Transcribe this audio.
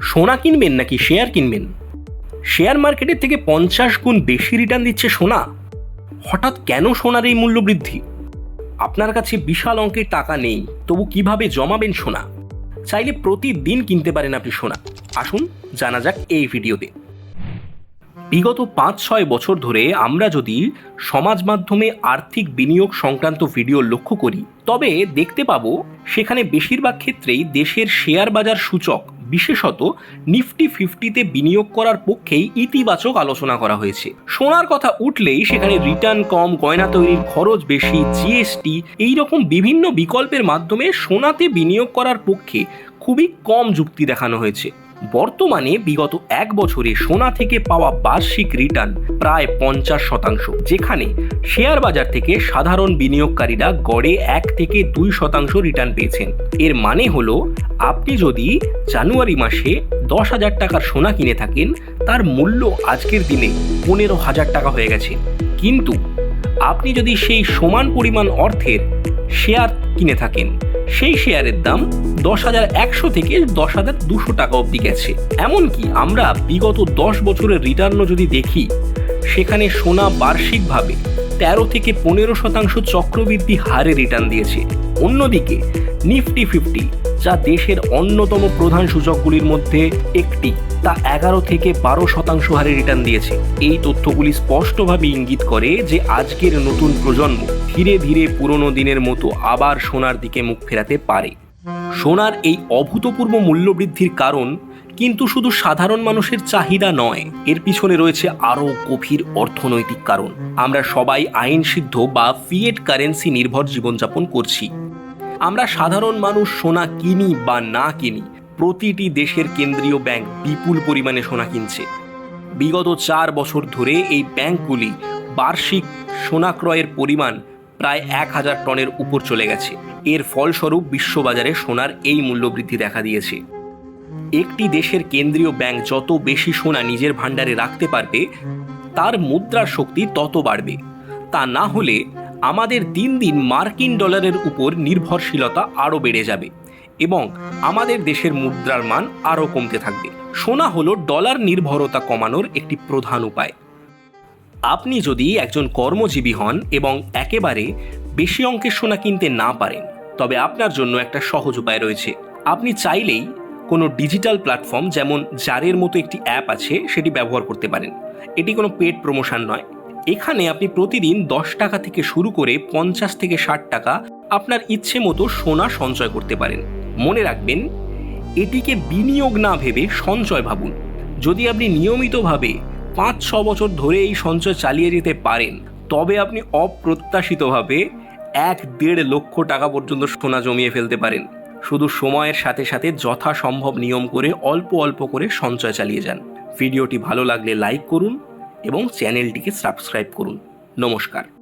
সোনা কিনবেন নাকি শেয়ার কিনবেন? শেয়ার মার্কেটের থেকে পঞ্চাশ গুণ বেশি রিটার্ন দিচ্ছে সোনা। হঠাৎ কেন সোনার এই মূল্য বৃদ্ধি? আপনার কাছে বিশাল অঙ্কের টাকা নেই, তবু কীভাবে জমাবেন সোনা? চাইলে প্রতিদিন কিনতে পারেন আপনি সোনা। আসুন, জানা যাক এই ভিডিওতে। বিগত পাঁচ ছয় বছর ধরে আমরা যদি সমাজ মাধ্যমে আর্থিক বিনিয়োগ সংক্রান্ত ভিডিও লক্ষ্য করি, তবে দেখতে পাব সেখানে বেশিরভাগ ক্ষেত্রেই দেশের শেয়ার বাজার সূচক বিশেষত নিফটি ফিফটিতে বিনিয়োগ করার পক্ষেই ইতিবাচক আলোচনা করা হয়েছে। সোনার কথা উঠলেই সেখানে রিটার্ন কম, গয়না তৈরির খরচ বেশি, জিএসটি এই রকম বিভিন্ন বিকল্পের মাধ্যমে সোনাতে বিনিয়োগ করার পক্ষে খুবই কম যুক্তি দেখানো হয়েছে। বর্তমানে বিগত এক বছরে সোনা থেকে পাওয়া বার্ষিক রিটার্ন প্রায় পঞ্চাশ শতাংশ, যেখানে শেয়ার বাজার থেকে সাধারণ বিনিয়োগকারীরা গড়ে এক থেকে দুই শতাংশ রিটার্ন পেয়েছেন। এর মানে হলো, আপনি যদি জানুয়ারি মাসে দশ হাজার টাকার সোনা কিনে থাকেন, তার মূল্য আজকের দিনে পনেরো হাজার টাকা হয়ে গেছে। কিন্তু আপনি যদি সেই সমান পরিমাণ অর্থের শেয়ার কিনে থাকেন। সেই শেয়ারের দাম দশ হাজার একশো থেকে দশ হাজার দুশো টাকা অবধি গেছে। এমনকি আমরা বিগত দশ বছরের রিটার্নও যদি দেখি, সেখানে সোনা বার্ষিকভাবে তেরো থেকে পনেরো শতাংশ চক্রবৃদ্ধি হারে রিটার্ন দিয়েছে। অন্যদিকে, নিফটি ফিফটি যা দেশের অন্যতম প্রধান সূচকগুলির মধ্যে একটি, তা এগারো থেকে বারো শতাংশ হারে রিটার্ন দিয়েছে। এই তথ্যগুলি স্পষ্টভাবে ইঙ্গিত করে যে আজকের নতুন প্রজন্ম ধীরে ধীরে পুরনো দিনের মতো আবার সোনার দিকে মুখ ফেরাতে পারে। সোনার এই অভূতপূর্ব মূল্যবৃদ্ধির কারণ কিন্তু শুধু সাধারণ মানুষের চাহিদা নয়, এর পিছনে রয়েছে আরও গভীর অর্থনৈতিক কারণ। আমরা সবাই আইনসিদ্ধ বা ফিয়েট কারেন্সি নির্ভর জীবনযাপন করছি। আমরা সাধারণ মানুষ সোনা কিনি বা না কিনি, প্রতিটি দেশের কেন্দ্রীয় ব্যাংক বিপুল পরিমাণে সোনা কিনছে। বিগত চার বছর ধরে এই ব্যাংকগুলি বার্ষিক সোনা ক্রয়ের পরিমাণ প্রায় এক হাজার টনের উপর চলে গেছে। এর ফলস্বরূপ বিশ্ববাজারে সোনার এই মূল্যবৃদ্ধি দেখা দিয়েছে। একটি দেশের কেন্দ্রীয় ব্যাংক যত বেশি সোনা নিজের ভাণ্ডারে রাখতে পারবে, তার মুদ্রার শক্তি তত বাড়বে। তা না হলে আমাদের দিন দিন মার্কিন ডলারের উপর নির্ভরশীলতা আরও বেড়ে যাবে এবং আমাদের দেশের মুদ্রার মান আরও কমতে থাকবে। সোনা হলো ডলার নির্ভরতা কমানোর একটি প্রধান উপায়। আপনি যদি একজন কর্মজীবী হন এবং একেবারে বেশি অঙ্কের সোনা কিনতে না পারেন, তবে আপনার জন্য একটা সহজ উপায় রয়েছে। আপনি চাইলেই কোনো ডিজিটাল প্ল্যাটফর্ম যেমন জারের মতো একটি অ্যাপ আছে, সেটি ব্যবহার করতে পারেন। এটি কোনো পেড প্রমোশন নয়। এখানে আপনি প্রতিদিন দশ টাকা থেকে শুরু করে পঞ্চাশ থেকে ষাট টাকা আপনার ইচ্ছে মতো সোনা সঞ্চয় করতে পারেন। মনে রাখবেন, এটিকে বিনিয়োগ না ভেবে সঞ্চয় ভাবুন। যদি আপনি নিয়মিতভাবে পাঁচ ছ বছর ধরে এই সঞ্চয় চালিয়ে যেতে পারেন, তবে আপনি অপ্রত্যাশিতভাবে এক দেড় লক্ষ টাকা পর্যন্ত সোনা জমিয়ে ফেলতে পারেন। শুধু সময়ের সাথে সাথে যথাসম্ভব নিয়ম করে অল্প অল্প করে সঞ্চয় চালিয়ে যান। ভিডিওটি ভালো লাগলে লাইক করুন এবং চ্যানেলটিকে সাবস্ক্রাইব করুন। নমস্কার।